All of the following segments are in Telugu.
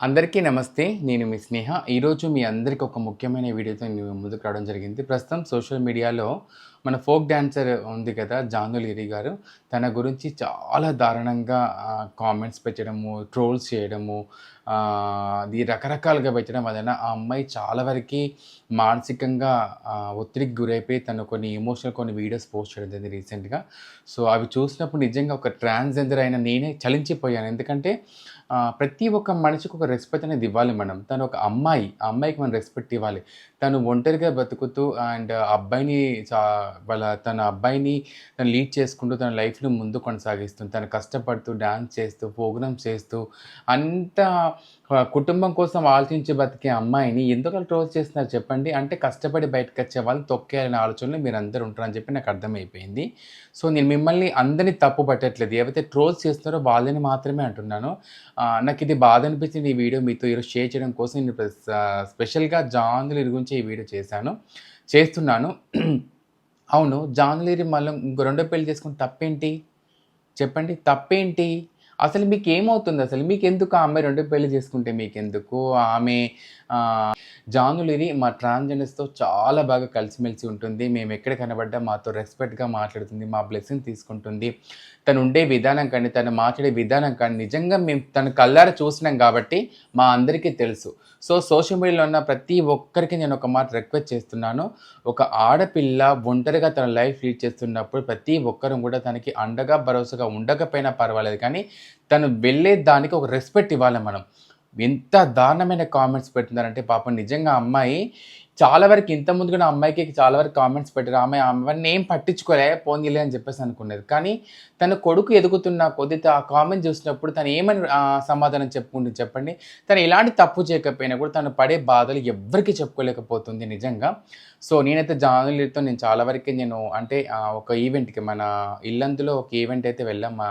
అందరికీ నమస్తే నేను మీ స్నేహ. ఈరోజు మీ అందరికీ ఒక ముఖ్యమైన వీడియోతో నేను ముందుకు రావడం జరిగింది. ప్రస్తుతం సోషల్ మీడియాలో మన ఫోక్ డాన్సర్ ఉంది కదా జానులిరి గారు. తన గురించి చాలా దారుణంగా కామెంట్స్ పెట్టడము ట్రోల్స్ చేయడము అది రకరకాలుగా పెట్టడం వలన ఆ అమ్మాయి చాలా వరకు మానసికంగా ఒత్తిడికి గురైపోయి తను కొన్ని ఎమోషనల్ కొన్ని వీడియోస్ పోస్ట్ చేయడం జరిగింది రీసెంట్గా సో అవి చూసినప్పుడు నిజంగా ఒక ట్రాన్స్జెండర్ అయిన నేనే చలించిపోయాను. ఎందుకంటే ప్రతి ఒక్క మనిషికి ఒక రెస్పెక్ట్ అనేది ఇవ్వాలి మనం. తను ఒక అమ్మాయి ఆ అమ్మాయికి మనం రెస్పెక్ట్ ఇవ్వాలి. తను ఒంటరిగా బతుకుతూ అండ్ అబ్బాయిని చా వాళ్ళ తన అబ్బాయిని తను లీడ్ చేసుకుంటూ తన లైఫ్ని ముందు కొనసాగిస్తుంది తను కష్టపడుతూ డ్యాన్స్ చేస్తూ ప్రోగ్రామ్ చేస్తూ అంత కుటుంబం కోసం ఆలోచించి బతికే అమ్మాయిని ఎందుకు ట్రోల్ చేస్తున్నారు చెప్పండి? అంటే కష్టపడి బయటకు వచ్చే వాళ్ళు తొక్కేయాలనే ఆలోచనలో మీరు అందరూ ఉంటారని చెప్పి నాకు అర్థమైపోయింది. సో నేను మిమ్మల్ని అందరినీ తప్పు పట్టట్లేదు. ఏవైతే ట్రోల్స్ చేస్తున్నారో వాళ్ళని మాత్రమే అంటున్నాను. నాకు ఇది బాధ అనిపించింది ఈ వీడియో మీతో ఈరోజు షేర్ చేయడం కోసం నేను స్పెషల్గా జాన్లు గురించి ఈ వీడియో చేశాను. చేస్తున్నాను. అవును జాన్లీరి మళ్ళీ ఇంకో రెండో పెళ్ళి చేసుకుని తప్పేంటి? చెప్పండి తప్పేంటి? అసలు మీకు ఏమవుతుంది అసలు మీకు ఎందుకు ఆమె రెండో పెళ్ళి చేసుకుంటే? మీకు ఎందుకు ఆమె జానులిని జానులిరి మా ట్రాన్స్జెండర్స్తో చాలా బాగా కలిసిమెలిసి ఉంటుంది. మేము ఎక్కడ కనబడ్డా మాతో రెస్పెక్ట్గా మాట్లాడుతుంది మా బ్లెస్సింగ్ తీసుకుంటుంది. తను ఉండే విధానం కానీ తను మాట్లాడే విధానం కానీ నిజంగా మేము తను కళ్ళారా చూసినాం కాబట్టి మా అందరికీ తెలుసు. సో సోషల్ మీడియాలో ఉన్న ప్రతి ఒక్కరికి నేను ఒక మాట రిక్వెస్ట్ చేస్తున్నాను. ఒక ఆడపిల్ల ఒంటరిగా తన లైఫ్ లీడ్ చేస్తున్నప్పుడు ప్రతి ఒక్కరూ కూడా తనకి అండగా భరోసాగా ఉండకపోయినా పర్వాలేదు కానీ తను వెళ్ళే దానికి ఒక రెస్పెక్ట్ ఇవ్వాలి మనం. ఎంత దారుణమైన కామెంట్స్ పెడుతున్నారంటే పాపం నిజంగా అమ్మాయి చాలా వరకు ఇంత ముందు కూడా అమ్మాయికి చాలా వరకు కామెంట్స్ పెట్టారు. ఆమె అమ్మాయిని ఏం పట్టించుకోలే పోనీలే అని చెప్పేసి అనుకునేది కానీ తన కొడుకు ఎదుగుతున్న కొద్ది ఆ కామెంట్ చూసినప్పుడు తను ఏమని సమాధానం చెప్పుకుంటుంది చెప్పండి? తను ఎలాంటి తప్పు చేయకపోయినా కూడా తను పడే బాధలు ఎవరికి చెప్పుకోలేకపోతుంది నిజంగా. సో నేనైతే జానులతో నేను చాలా వరకు నేను అంటే ఒక ఈవెంట్కి మన ఇల్లందులో ఒక ఈవెంట్ అయితే వెళ్ళాం. మా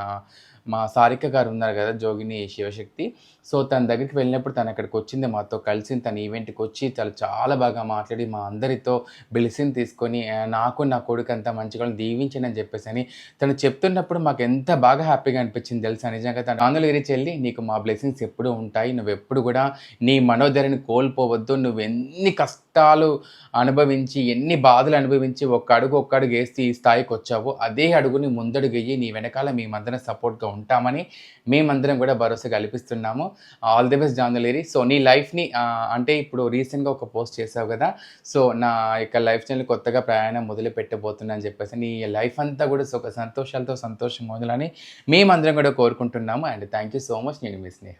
మా సారిక గారు ఉన్నారు కదా జోగిని శివశక్తి. సో తన దగ్గరికి వెళ్ళినప్పుడు తను అక్కడికి వచ్చింది. మాతో కలిసి తన ఈవెంట్కి వచ్చి తను చాలా బాగా మాట్లాడి మా అందరితో బ్లెస్సింగ్ తీసుకొని నాకు నా కొడుకు అంత మంచిగా దీవించండి అని చెప్పేసి అని తను చెప్తున్నప్పుడు మాకు ఎంత బాగా హ్యాపీగా అనిపించింది తెలుసా? నిజంగా తను ఆంధ్రగిరి వెళ్ళి నీకు మా బ్లెస్సింగ్స్ ఎప్పుడూ ఉంటాయి. నువ్వు ఎప్పుడు కూడా నీ మనోధరిని కోల్పోవద్దు. నువ్వు ఎన్ని కష్టాలు అనుభవించి ఎన్ని బాధలు అనుభవించి ఒక్క అడుగు ఒక్క అడుగు వేసి ఈ స్థాయికి వచ్చావో అదే అడుగుని ముందడుగు వెయ్యి నీ వెనకాల మీ మేమందరం సపోర్ట్గా ఉంటామని మేమందరం కూడా భరోసా కల్పిస్తున్నాము. ఆల్ ది బెస్ట్ జాందలేరి సో నీ లైఫ్ని అంటే ఇప్పుడు రీసెంట్గా ఒక పోస్ట్ చేసావు కదా. సో నా యొక్క లైఫ్ స్టైల్ కొత్తగా ప్రయాణం మొదలు పెట్టబోతున్నా అని చెప్పేసి నీ లైఫ్ అంతా కూడా సుఖ సంతోషాలతో సంతోషం మొదలని మేమందరం కూడా కోరుకుంటున్నాము. And thank you so much నేను మీ స్నేహ.